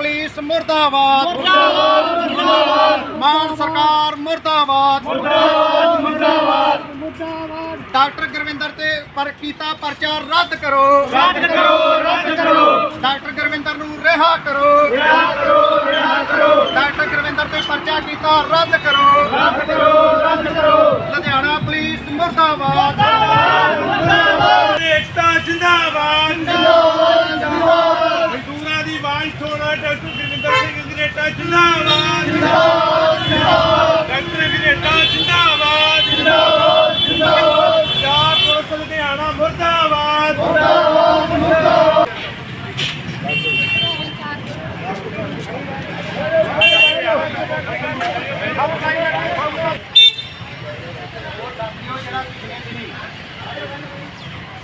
Police ਮੁਰਦਾਬਾਦ। ਮੁਰਦਾਬਾਦ ਮੁਰਦਾਬਾਦ। ਮਾਨ ਸਰਕਾਰ ਮੁਰਦਾਬਾਦ। ਮੁਰਦਾਬਾਦ ਮੁਰਦਾਬਾਦ। ਡਾਕਟਰ ਗੁਰਵਿੰਦਰ ਤੇ ਪਰ ਕੀਤਾ ਪਰਚਾ ਰੱਦ ਕਰੋ। ਰੱਦ ਕਰੋ ਰੱਦ ਕਰੋ। ਡਾਕਟਰ ਗੁਰਵਿੰਦਰ ਨੂੰ ਰਿਹਾ ਕਰੋ। ਰਿਹਾ ਕਰੋ ਰਿਹਾ ਕਰੋ। ਡਾਕਟਰ ਗੁਰਵਿੰਦਰ ਤੇ ਪਰਚਾ ਕੀਤਾ ਰੱਦ ਕਰੋ। ਰੱਦ ਕਰੋ ਰੱਦ ਕਰੋ। ਲੁਧਿਆਣਾ ਪੁਲਿਸ ਮੁਰਦਾਬਾਦ। ਗਰੇਟਾ ਜਿੰਦਾਬਾਦ। ਜਿੰਦਾਬਾਦ ਡਾਕਟਰ ਗਰੇਟਾ ਜਿੰਦਾਬਾਦ। ਜਿੰਦਾਬਾਦ ਜਿੰਦਾਬਾਦ ਪੰਜਾਬ ਪੁਲਿਸ ਲੁਧਿਆਣਾ ਮੁਰਦਾਬਾਦ।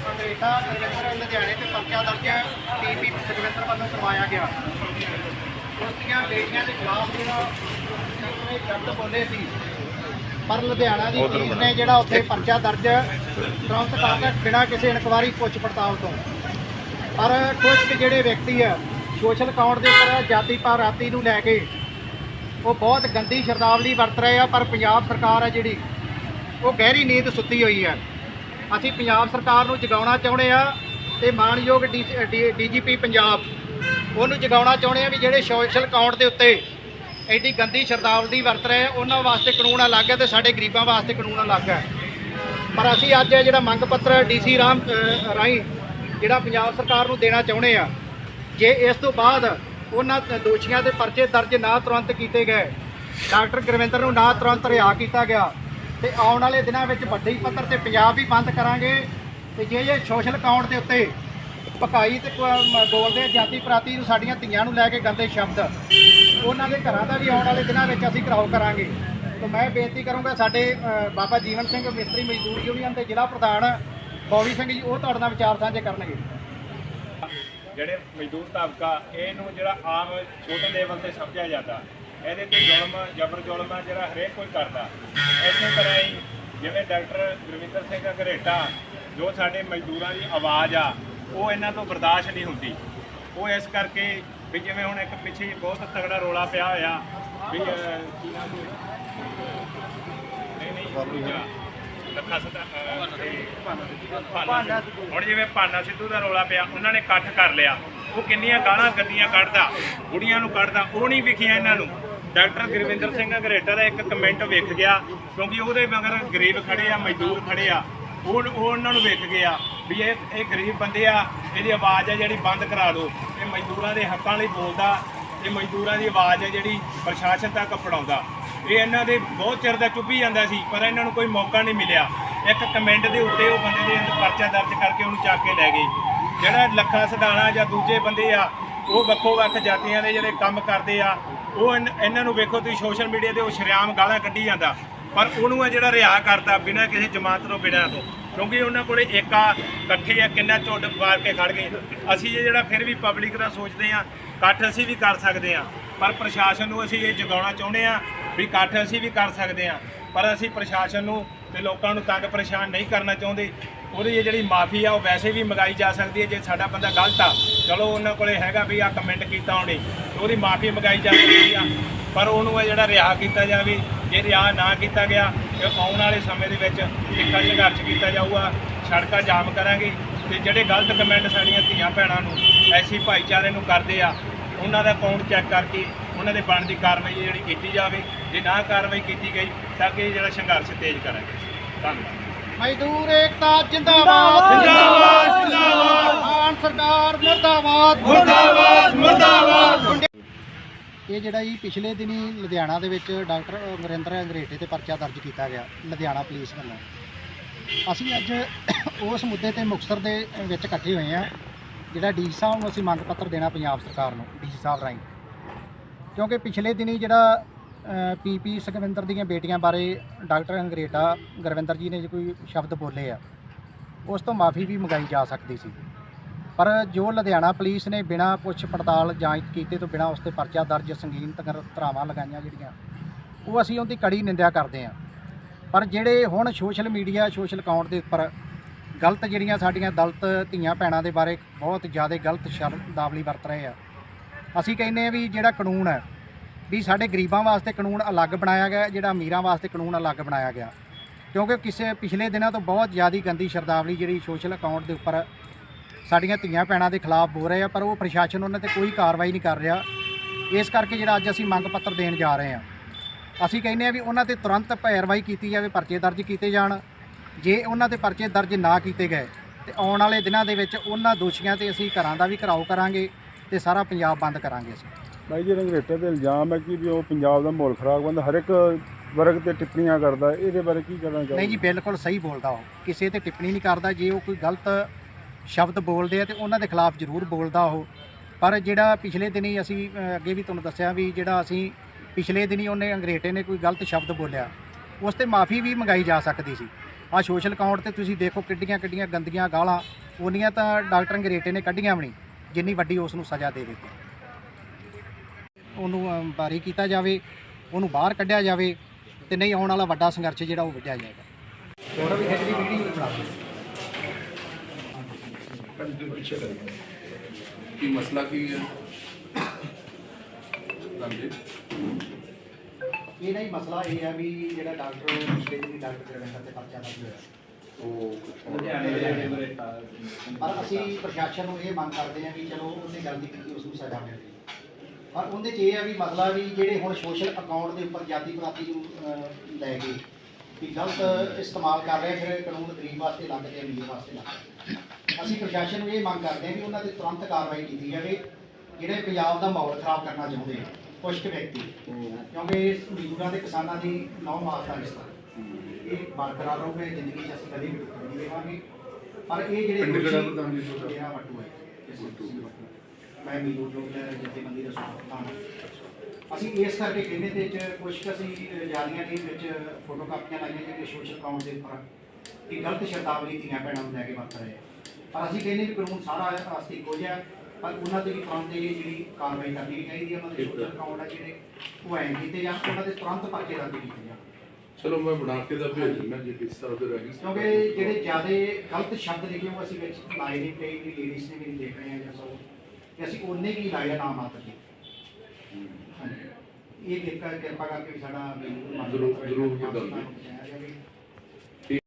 ਅੰਗਰੇਜ਼ਾ ਗੁਰਵਿੰਦਰ ਲੁਧਿਆਣੇ ਤੇ ਪਰਚਾ ਦਰਜ ਟੀਪੀ ਸੁਖਵਿੰਦਰ ਵੱਲੋਂ ਕਰਵਾਇਆ ਗਿਆ। ਉਸ ਦੀਆਂ ਬੇਟੀਆਂ ਦੇ ਖਿਲਾਫ ਜਿਹੜਾ ਉਹਨੇ ਸ਼ਬਦ ਬੋਲੇ ਸੀ ਪਰ ਲੁਧਿਆਣਾ ਦੀ ਪੁਲਿਸ ਨੇ ਜਿਹੜਾ ਉੱਥੇ ਪਰਚਾ ਦਰਜ ਤੁਰੰਤ ਕਰਕੇ ਬਿਨਾਂ ਕਿਸੇ ਇਨਕੁਆਰੀ ਪੁੱਛ ਪੜਤਾਲ ਤੋਂ। ਪਰ ਕੁਝ ਕੁ ਜਿਹੜੇ ਵਿਅਕਤੀ ਆ ਸੋਸ਼ਲ ਅਕਾਊਂਟ ਦੇ ਉੱਪਰ ਜਾਤੀ ਪਾਰਾਤੀ ਨੂੰ ਲੈ ਕੇ ਉਹ ਬਹੁਤ ਗੰਦੀ ਸ਼ਬਦਾਵਲੀ ਵਰਤ ਰਹੇ ਆ ਪਰ ਪੰਜਾਬ ਸਰਕਾਰ ਆ ਜਿਹੜੀ ਉਹ ਗਹਿਰੀ ਨੀਂਦ ਸੁੱਤੀ ਹੋਈ ਹੈ ਅਸੀਂ ਪੰਜਾਬ ਸਰਕਾਰ ਨੂੰ ਜਗਾਉਣਾ ਚਾਹੁੰਦੇ ਆ ਤੇ ਮਾਨਯੋਗ ਡੀਜੀਪੀ ਪੰਜਾਬ ਉਹਨੂੰ ਜਗਾਉਣਾ ਚਾਹੁੰਦੇ ਆ ਵੀ ਜਿਹੜੇ ਸੋਸ਼ਲ ਅਕਾਊਂਟ ਦੇ ਉੱਤੇ ਐਡੀ ਗੰਦੀ ਸ਼ਰਦਾਵਲੀ ਵਰਤ ਰਹੇ ਉਹਨਾਂ ਵਾਸਤੇ ਕਾਨੂੰਨ ਅਲੱਗ ਹੈ ਤੇ ਸਾਡੇ ਗਰੀਬਾਂ ਵਾਸਤੇ ਕਾਨੂੰਨ ਅਲੱਗ ਹੈ ਪਰ ਅਸੀਂ ਅੱਜ ਇਹ ਜਿਹੜਾ ਮੰਗ ਪੱਤਰ ਡੀਸੀ ਰਾਮ ਅ, ਰਾਹੀਂ ਜਿਹੜਾ ਪੰਜਾਬ ਸਰਕਾਰ ਨੂੰ ਦੇਣਾ ਚਾਹੁੰਦੇ ਆ ਜੇ ਇਸ ਤੋਂ ਬਾਅਦ ਉਹਨਾਂ ਦੋਸ਼ੀਆਂ ਦੇ ਪਰਚੇ ਦਰਜ ਨਾ ਤੁਰੰਤ ਕੀਤੇ ਗਏ ਡਾਕਟਰ ਗੁਰਵਿੰਦਰ ਨੂੰ ਨਾ ਤੁਰੰਤ ਰਿਹਾ ਕੀਤਾ ਗਿਆ ਤੇ ਆਉਣ ਵਾਲੇ ਦਿਨਾਂ ਵਿੱਚ ਵੱਡੇ ਪੱਧਰ ਤੇ ਪੰਜਾਬ ਵੀ ਬੰਦ ਕਰਾਂਗੇ ਤੇ ਜੇ ਇਹ ਸੋਸ਼ਲ ਅਕਾਊਂਟ ਦੇ ਉੱਤੇ ਪਕਾਈ ਤੇ ਕ- ਬੋਲਦੇ ਆ ਜਾਤੀ ਪ੍ਰਾਤੀ ਨੂੰ ਸਾਡੀਆਂ ਧੀਆਂ ਨੂੰ ਲੈ ਕੇ ਗੰਦੇ ਸ਼ਬਦ। ਉਹਨਾਂ ਦੇ ਘਰਾਂ ਦਾ ਵੀ ਆਉਣ ਵਾਲੇ ਦਿਨਾਂ ਵਿੱਚ ਅਸੀਂ ਘਰਾਓ ਕਰਾਂਗੇ। ਤਾਂ ਮੈਂ ਬੇਨਤੀ ਕਰੂੰਗਾ ਸਾਡੇ ਅ, ਬਾਬਾ ਜੀਵਨ ਸਿੰਘ ਮਿਸਤਰੀ ਮਜ਼ਦੂਰ ਯੂਨੀਅਨ ਦੇ ਜ਼ਿਲ੍ਹਾ ਪ੍ਰਧਾਨ ਬੌਵੀ ਸਿੰਘ ਜੀ ਉਹ ਤੁਹਾਡੇ ਨਾਲ ਵਿਚਾਰ ਸਾਂਝੇ ਕਰਨਗੇ। ਜਿਹੜੇ ਮਜ਼ਦੂਰ ਤਬਕਾ ਇਹਨੂੰ ਜਿਹੜਾ ਆਮ ਛੋਟੇ ਲੈਵਲ ਤੇ ਸਮਝਿਆ ਜਾਂਦਾ। ਇਹਦੇ ਤੇ ਜ਼ੁਲਮ ਜ਼ਬਰ ਜ਼ੁਲਮ ਆ ਜਿਹੜਾ ਹਰੇਕ ਕੋਈ ਕਰਦਾ। ਇਸੇ ਤਰ੍ਹਾਂ ਹੀ ਜਿਵੇਂ ਡਾਕਟਰ ਗੁਰਵਿੰਦਰ ਸਿੰਘ ਘਰੇਟਾ ਜੋ ਸਾਡੇ ਮਜ਼ਦੂਰਾਂ ਦੀ ਆਵਾਜ਼ ਆ ਉਹ ਇਹਨਾਂ ਤੋਂ ਬਰਦਾਸ਼ਤ ਨਹੀਂ ਹੁੰਦੀ। ਉਹ ਇਸ ਕਰਕੇ ਵੀ ਜਿਵੇਂ ਹੁਣ ਇੱਕ ਪਿੱਛੇ ਬਹੁਤ ਤਗੜਾ ਰੋਲਾ ਪਿਆ ਹੋਇਆ ਵੀ ਕੀ ਨਾਮ? ਨਹੀਂ ਲੱਖਾ ਸਦਾ। ਹੁਣ ਜਿਵੇਂ ਭਾਨਾ ਸਿੱਧੂ ਦਾ ਰੋਲਾ ਪਿਆ ਉਹਨਾਂ ਨੇ ਇਕੱਠ ਕਰ ਲਿਆ। ਉਹ ਕਿੰਨੀਆਂ ਗਾਲਾਂ ਗੱਡੀਆਂ ਕੱਢਦਾ ਬੁੜੀਆਂ ਨੂੰ ਕੱਢਦਾ ਉਹ ਨਹੀਂ ਵਿਖਿਆ ਇਹਨਾਂ ਨੂੰ। ਡਾਕਟਰ ਗੁਰਵਿੰਦਰ ਸਿੰਘ ਘਰੇਟਾ ਦਾ ਇੱਕ ਕਮੈਂਟ ਵੇਖ ਗਿਆ ਕਿਉਂਕਿ ਉਹਦੇ ਮਗਰ ਗਰੀਬ ਖੜੇ ਆ ਮਜ਼ਦੂਰ ਖੜੇ ਆ। ਉਹ ਉਹ ਉਹਨਾਂ ਨੂੰ ਵੇਖ ਗਿਆ ਵੀ ਇਹ ਇਹ ਗਰੀਬ ਬੰਦੇ ਆ, ਇਹਦੀ ਆਵਾਜ਼ ਹੈ ਜਿਹੜੀ ਬੰਦ ਕਰਾ ਦਿਓ। ਇਹ ਮਜ਼ਦੂਰਾਂ ਦੇ ਹੱਕਾਂ ਲਈ ਬੋਲਦਾ, ਇਹ ਮਜ਼ਦੂਰਾਂ ਦੀ ਆਵਾਜ਼ ਹੈ ਜਿਹੜੀ ਪ੍ਰਸ਼ਾਸਨ ਤੱਕ ਪੜਾਉਂਦਾ ਇਹ ਇਹਨਾਂ ਦੇ ਬਹੁਤ ਚਿਰ ਦਾ ਚੁੱਭੀ ਜਾਂਦਾ ਸੀ, ਪਰ ਇਹਨਾਂ ਨੂੰ ਕੋਈ ਮੌਕਾ ਨਹੀਂ ਮਿਲਿਆ। ਇੱਕ ਕਮੈਂਟ ਦੇ ਉੱਤੇ ਉਹ ਬੰਦੇ ਦੇ ਪਰਚਾ ਦਰਜ ਕਰਕੇ ਉਹਨੂੰ ਚੱਕ ਕੇ ਲੈ ਗਏ। ਜਿਹੜਾ ਲੱਖਾ ਸਧਾਣਾ ਜਾਂ ਦੂਜੇ ਬੰਦੇ ਆ, ਉਹ ਵੱਖੋ ਵੱਖ ਜਾਤੀਆਂ ਦੇ ਜਿਹੜੇ ਕੰਮ ਕਰਦੇ ਆ, ਉਹ ਇਹਨਾਂ ਨੂੰ ਵੇਖੋ ਤੁਸੀਂ ਸੋਸ਼ਲ ਮੀਡੀਆ ਤੇ ਉਹ ਸ਼ਰੇਆਮ ਗਾਲਾਂ ਕੱਢੀ ਜਾਂਦਾ। ਪਰ ਉਹਨੂੰ ਆ ਜਿਹੜਾ ਰਿਹਾ ਕਰਤਾ ਬਿਨਾਂ ਕਿਸੇ ਜਮਾਤ ਤੋਂ, ਬਿਨਾਂ ਤੋਂ। ਕਿਉਂਕਿ ਉਹਨਾਂ ਕੋਲੇ ਏਕਾ ਇਕੱਠੇ ਆ, ਕਿੰਨਾ ਝੁੱਡ ਮਾਰ ਕੇ ਖੜ ਗਏ। ਅਸੀਂ ਇਹ ਜਿਹੜਾ ਫਿਰ ਵੀ ਪਬਲਿਕ ਦਾ ਸੋਚਦੇ ਆ ਇਕੱਠ ਅਸੀਂ ਵੀ ਕਰ ਸਕਦੇ ਆ ਪਰ ਪ੍ਰਸ਼ਾਸਨ ਨੂੰ ਅਸੀਂ ਇਹ ਜਗਾਉਣਾ ਚਾਹੁੰਦੇ ਆ ਵੀ ਇਕੱਠ ਅਸੀਂ ਵੀ ਕਰ ਸਕਦੇ ਆ ਪਰ ਅਸੀਂ ਪ੍ਰਸ਼ਾਸਨ ਨੂੰ ਤੇ ਲੋਕਾਂ ਨੂੰ ਤੰਗ ਪਰੇਸ਼ਾਨ ਨਹੀਂ ਕਰਨਾ ਚਾਹੁੰਦੇ। ਉਹਦੀ ਇਹ ਜਿਹੜੀ ਮਾਫੀ ਆ, ਉਹ ਵੈਸੇ ਵੀ ਮੰਗਾਈ ਜਾ ਸਕਦੀ ਹੈ, ਜੇ ਸਾਡਾ ਬੰਦਾ ਗਲਤ ਆ। ਚਲੋ ਉਹਨਾਂ ਕੋਲੇ ਹੈਗਾ ਵੀ ਆ ਕਮੈਂਟ ਕੀਤਾ ਉਹਨੇ। ਉਹਦੀ ਮਾਫੀ ਮੰਗਾਈ ਜਾ ਸਕਦੀ ਆ। ਪਰ ਉਹਨੂੰ ਇਹ ਜਿਹੜਾ ਰਿਹਾ ਕੀਤਾ ਜਾਵੇ ਜੇ ਰਿਹਾ ਨਾ ਕੀਤਾ ਗਿਆ ਤੇ ਆਉਣ ਵਾਲੇ ਸਮੇਂ ਦੇ ਵਿੱਚ ਇੱਕਾ ਸੰਘਰਸ਼ ਕੀਤਾ ਜਾਊਗਾ ਸੜਕਾਂ ਜਾਮ ਕਰਾਂਗੇ ਤੇ ਜਿਹੜੇ ਗਲਤ ਕਮੈਂਟ ਸਾਡੀਆਂ ਧੀਆਂ ਭੈਣਾਂ ਨੂੰ ਐਸੀ ਭਾਈਚਾਰੇ ਨੂੰ ਕਰਦੇ ਆ ਉਹਨਾਂ ਦਾ ਅਕਾਊਂਟ ਚੈੱਕ ਕਰਕੇ ਉਹਨਾਂ ਦੇ ਬਣਦੀ ਕਾਰਵਾਈ ਜਿਹੜੀ ਕੀਤੀ ਜਾਵੇ ਜੇ ਨਾ ਕਾਰਵਾਈ ਕੀਤੀ ਗਈ ਤਾਂ ਅੱਗੇ ਜਿਹੜਾ ਸੰਘਰਸ਼ ਤੇਜ਼ ਕਰਾਂਗੇ। ਧੰਨਵਾਦ। ਮਜ਼ਦੂਰ ਏਕਤਾ ਜਿੰਦਾਬਾਦ। ਜਿੰਦਾਬਾਦ, ਜਿੰਦਾਬਾਦ। ਸਰਕਾਰ ਮੁਰਦਾਬਾਦ। ਮੁਰਦਾਬਾਦ, ਮੁਰਦਾਬਾਦ। ਇਹ ਜਿਹੜਾ ਜੀ ਪਿਛਲੇ ਦਿਨੀ ਲੁਧਿਆਣਾ ਦੇ ਵਿੱਚ ਡਾਕਟਰ ਨਰਿੰਦਰ ਅੰਗਰੇਟੇ ਤੇ ਪਰਚਾ ਦਰਜ ਕੀਤਾ ਗਿਆ, ਲੁਧਿਆਣਾ ਪੁਲਿਸ ਵੱਲੋਂ। ਅਸੀਂ ਅੱਜ ਉਸ ਮੁੱਦੇ ਤੇ ਮੁਕਤਸਰ ਦੇ ਵਿੱਚ ਇਕੱਠੇ ਹੋਏ ਆ ਜਿਹੜਾ ਡੀ ਸਾਹਿਬ ਨੂੰ ਅਸੀਂ ਮੰਗ ਪੱਤਰ ਦੇਣਾ ਪੰਜਾਬ ਸਰਕਾਰ ਨੂੰ, ਡੀ ਸਾਹਿਬ ਰਾਹੀਂ। ਕਿਉਂਕਿ ਪਿਛਲੇ ਦਿਨੀ ਜਿਹੜਾ ਪੀਪੀ ਸੁਖਵਿੰਦਰ ਦੀਆਂ ਬੇਟੀਆਂ ਬਾਰੇ ਡਾਕਟਰ ਅੰਗਰੇਟਾ ਗੁਰਵਿੰਦਰ ਜੀ ਨੇ ਕੋਈ ਸ਼ਬਦ ਬੋਲੇ ਆ, ਉਸ ਤੋਂ ਮਾਫੀ ਵੀ ਮੰਗਾਈ ਜਾ ਸਕਦੀ ਸੀ। ਪਰ ਜੋ ਲੁਧਿਆਣਾ ਪੁਲਿਸ ਨੇ ਬਿਨਾਂ ਪੁੱਛ ਪੜਤਾਲ ਜਾਂਚ ਕੀਤੇ ਤੋਂ ਬਿਨਾਂ ਉਸ ਤੇ ਪਰਚਾ ਦਰਜ ਸੰਗੀਨ ਤਗਰ ਧਰਾਵਾਂ ਲਗਾਈਆਂ ਜਿਹੜੀਆਂ, ਉਹ ਅਸੀਂ ਉਹਦੀ ਕੜੀ ਨਿੰਦਿਆ ਕਰਦੇ ਹਾਂ। ਪਰ ਜਿਹੜੇ ਹੁਣ ਸੋਸ਼ਲ ਮੀਡੀਆ, ਸੋਸ਼ਲ ਅਕਾਊਂਟ ਦੇ ਉੱਪਰ ਗਲਤ ਜਿਹੜੀਆਂ ਸਾਡੀਆਂ ਦਲਤ ਧੀਆਂ ਭੈਣਾਂ ਦੇ ਬਾਰੇ ਬਹੁਤ ਜ਼ਿਆਦਾ ਗਲਤ ਸ਼ਬਦਾਵਲੀ ਵਰਤ ਰਹੇ ਆ। ਅਸੀਂ ਕਹਿੰਦੇ ਆ ਵੀ ਜਿਹੜਾ ਕਾਨੂੰਨ ਹੈ ਵੀ ਸਾਡੇ ਗਰੀਬਾਂ ਵਾਸਤੇ ਕਾਨੂੰਨ ਅਲੱਗ ਬਣਾਇਆ ਗਿਆ, ਜਿਹੜਾ ਅਮੀਰਾਂ ਵਾਸਤੇ ਕਾਨੂੰਨ ਅਲੱਗ ਬਣਾਇਆ ਗਿਆ। ਕਿਉਂਕਿ ਕਿਸੇ ਪਿਛਲੇ ਦਿਨਾਂ ਤੋਂ ਬਹੁਤ ਜ਼ਿਆਦਾ ਗੰਦੀ ਸ਼ਰਦਾਵਲੀ ਜਿਹੜੀ ਸੋਸ਼ਲ ਅਕਾਊਂਟ ਦੇ ਉੱਪਰ ਸਾਡੀਆਂ ਧੀਆਂ ਭੈਣਾਂ ਦੇ ਖਿਲਾਫ ਬੋਲ ਰਹੇ ਆ ਪਰ ਉਹ ਪ੍ਰਸ਼ਾਸਨ ਉਹਨਾਂ ਤੇ ਕੋਈ ਕਾਰਵਾਈ ਨਹੀਂ ਕਰ ਰਿਹਾ। ਇਸ ਕਰਕੇ ਜਿਹੜਾ ਅੱਜ ਅਸੀਂ ਮੰਗ ਪੱਤਰ ਦੇਣ ਜਾ ਰਹੇ ਹਾਂ ਅਸੀਂ ਕਹਿੰਦੇ ਆ ਵੀ ਉਹਨਾਂ ਤੇ ਤੁਰੰਤ ਪੈਰਵਾਈ ਕੀਤੀ ਜਾਵੇ ਪਰਚੇ ਦਰਜ ਕੀਤੇ ਜਾਣ। ਜੇ ਉਹਨਾਂ ਤੇ ਪਰਚੇ ਦਰਜ ਨਾ ਕੀਤੇ ਗਏ ਤੇ ਆਉਣ ਵਾਲੇ ਦਿਨਾਂ ਦੇ ਵਿੱਚ ਉਹਨਾਂ ਦੋਸ਼ੀਆਂ ਤੇ ਅਸੀਂ ਘਰਾਂ ਦਾ ਵੀ ਘਰਾਓ ਕਰਾਂਗੇ ਤੇ ਸਾਰਾ ਪੰਜਾਬ ਬੰਦ ਕਰਾਂਗੇ ਅਸੀਂ। ਭਾਈ ਜੀ ਰੰਗਰੇਟੇ ਤੇ ਇਲਜ਼ਾਮ ਹੈ ਕਿ ਵੀ ਉਹ ਪੰਜਾਬ ਦਾ ਮਾਹੌਲ ਖਰਾਬ ਕਰਦਾ ਹਰ ਇੱਕ ਵਰਗ ਤੇ ਟਿੱਪਣੀਆਂ ਕਰਦਾ ਇਹਦੇ ਬਾਰੇ ਕੀ ਕਰਨਾ ਚਾਹੀਦਾ ਨਹੀਂ ਜੀ ਬਿਲਕੁਲ ਸਹੀ ਬੋਲਦਾ ਉਹ। ਕਿਸੇ ਤੇ ਟਿੱਪਣੀ ਨਹੀਂ ਕਰਦਾ ਜੇ ਉਹ ਕੋਈ ਗਲਤ ਸ਼ਬਦ ਬੋਲਦੇ ਆ ਤੇ ਉਹਨਾਂ ਦੇ ਖਿਲਾਫ ਜ਼ਰੂਰ ਬੋਲਦਾ ਉਹ। ਪਰ ਜਿਹੜਾ ਪਿਛਲੇ ਦਿਨੀ ਅਸੀਂ ਅੱਗੇ ਵੀ ਤੁਹਾਨੂੰ ਦੱਸਿਆ ਵੀ ਜਿਹੜਾ ਅਸੀਂ ਪਿਛਲੇ ਦਿਨੀ ਉਹਨੇ ਅੰਗਰੇਟੇ ਨੇ ਕੋਈ ਗਲਤ ਸ਼ਬਦ ਬੋਲਿਆ, ਉਸ ਤੇ ਮਾਫੀ ਵੀ ਮੰਗਾਈ ਜਾ ਸਕਦੀ ਸੀ। ਆ ਸੋਸ਼ਲ ਅਕਾਊਂਟ ਤੇ ਤੁਸੀਂ ਦੇਖੋ ਕਿੱਡੀਆਂ ਕਿੱਡੀਆਂ ਗੰਦੀਆਂ ਗਾਲਾਂ, ਉਹਨੀਆਂ ਤਾਂ ਡਾਕਟਰ ਅੰਗਰੇਟੇ ਨੇ ਕੱਢੀਆਂ ਵੀ ਨਹੀਂ, ਜਿੰਨੀ ਵੱਡੀ ਉਸ ਨੂੰ ਸਜ਼ਾ ਦੇ ਦਿੱਤੀ। ਉਹਨੂੰ ਬਾਰੀ ਕੀਤਾ ਜਾਵੇ, ਉਹਨੂੰ ਬਾਹਰ ਕੱਢਿਆ ਜਾਵੇ ਤੇ ਨਹੀਂ ਆਉਣ ਵਾਲਾ ਵੱਡਾ ਸੰਘਰਸ਼ ਜਿਹੜਾ ਉਹ ਵਿੱਢਿਆ ਜਾਏਗਾ। ਹੋਰ ਵੀ ਜਿਹੜੀ ਵੀਡੀਓ ਬਣਾ ਕੀ ਮਸਲਾ ਕੀ ਹੈ? ਹਾਂਜੀ। ਇਹ ਨਹੀਂ ਮਸਲਾ ਇਹ ਹੈ ਵੀ ਜਿਹੜਾ ਡਾਕਟਰ ਪਿਛਲੇ ਦਿਨੀ ਡਾਕਟਰ ਗੁਰਵਿੰਦਰ ਤੇ ਪਰਚਾ ਦਰਜ ਹੋਇਆ। ਉਹ ਪਰ ਅਸੀਂ ਪ੍ਰਸ਼ਾਸਨ ਨੂੰ ਇਹ ਮੰਗ ਕਰਦੇ ਹਾਂ ਵੀ ਚਲੋ ਉਹਨੇ ਗਲਤੀ ਕੀਤੀ ਉਸ ਨੂੰ ਸਜ਼ਾ ਮਿਲੇ ਪਰ ਉਹਦੇ 'ਚ ਇਹ ਹੈ ਵੀ ਮਸਲਾ ਵੀ ਜਿਹੜੇ ਹੁਣ ਸੋਸ਼ਲ ਅਕਾਊਂਟ ਦੇ ਉੱਪਰ ਜਾਤੀ ਪਾਤੀ ਨੂੰ ਅਹ, ਲੈ ਕੇ ਵੀ ਗਲਤ ਇਸਤੇਮਾਲ ਕਰ ਰਹੇ ਫਿਰ ਕਾਨੂੰਨ ਗਰੀਬ ਵਾਸਤੇ ਲੱਗ ਤੇ ਅਮੀਰ ਵਾਸਤੇ ਲੱਗ ਅਸੀਂ ਪ੍ਰਸ਼ਾਸਨ ਨੂੰ ਇਹ ਮੰਗ ਕਰਦੇ ਹਾਂ ਵੀ ਉਹਨਾਂ ਤੇ ਤੁਰੰਤ ਕਾਰਵਾਈ ਕੀਤੀ ਜਾਵੇ ਜਿਹੜੇ ਪੰਜਾਬ ਦਾ ਮਾਹੌਲ ਖਰਾਬ ਕਰਨਾ ਚਾਹੁੰਦੇ ਆ ਕੁਝ ਕੁ ਵਿਅਕਤੀ ਕਿਉਂਕਿ ਮਜ਼ਦੂਰਾਂ ਤੇ ਕਿਸਾਨਾਂ ਦੀ ਨੌ ਦਾ ਰਿਸ਼ਤਾ ਇਹ ਬਰਕਰਾਰ ਰਹੂਗਾ ਜ਼ਿੰਦਗੀ 'ਚ ਅਸੀਂ ਕਦੇ ਵੀ ਟੁੱਟਣ ਨਹੀਂ ਦੇਵਾਂਗੇ ਪਰ ਇਹ ਜਿਹੜੇ? ਮੇਰਾ ਵੱਟੂ ਹੈ। ਮੈਂ ਮਜ਼ਦੂਰ ਲੋਕ ਲੈ ਜਥੇਬੰਦੀ ਦਾ ਹਾਂ। ਅਸੀਂ ਇਸ ਕਰਕੇ ਕਹਿੰਦੇ ਤੇ ਚ ਕੁਝ ਕੁ ਅਸੀਂ ਜਾਲੀਆਂ ਦੇ ਵਿੱਚ ਫੋਟੋ ਕਾਪੀਆਂ ਲਾਈਆਂ ਜਿਹੜੀਆਂ ਸੋਸ਼ਲ ਅਕਾਊਂਟ ਦੇ ਉੱਪਰ ਕਿ ਗਲਤ ਸ਼ਬਦਾਵਲੀ ਧੀਆਂ ਭੈਣਾਂ ਨੂੰ ਲੈ ਕੇ ਵਰਤ ਰਹੇ ਆ ਪਰ ਅਸੀਂ ਕਹਿੰਦੇ ਵੀ ਕਾਨੂੰਨ ਸਾਰਾ ਵਾਸਤੇ ਇੱਕੋ ਜਿਹਾ ਪਰ ਉਹਨਾਂ ਤੇ ਵੀ ਤੁਰੰਤ ਇਹ ਜਿਹੜੀ ਕਾਰਵਾਈ ਕਰਨੀ ਚਾਹੀਦੀ ਹੈ ਉਹਨਾਂ ਦੇ ਸੋਸ਼ਲ ਅਕਾਊਂਟ ਆ ਜਿਹੜੇ ਉਹ ਐਂ ਕੀਤੇ ਜਾਣ ਉਹਨਾਂ ਦੇ ਤੁਰੰਤ ਪਰਚੇ ਦਰਜ ਕੀਤੇ ਜਾਣ। ਚਲੋ ਮੈਂ ਬਣਾ ਕੇ ਦਾ ਭੇਜ ਦਿੰਦਾ ਜੇ ਕਿਸ ਤਰ੍ਹਾਂ ਦੇ ਰਹੀ ਕਿਉਂਕਿ ਜਿਹੜੇ ਜਿਆਦੇ ਗਲਤ ਸ਼ਬਦ ਲਿਖੇ ਉਹ ਅਸੀਂ ਵਿੱਚ ਲਾਏ ਨਹੀਂ ਕਈ ਵੀ ਲੇਡੀਜ਼ ਨੇ ਵੀ ਨਹੀਂ ਦੇਖ ਰਹੇ ਆ ਜਾਂ ਸੋ ਤੇ ਅਸੀਂ ਉਹਨੇ ਵੀ ਲਾਏ ਆ ਨਾਮ ਮਾਤਰ ਦੇ ਇਹ ਕਿਰਪਾ ਕਿਰਪਾ ਕਰਕੇ ਵੀ ਸਾਡਾ ਜ਼ਰੂਰ- ਜ਼ਰੂਰ ਕੋਈ ਗੱਲ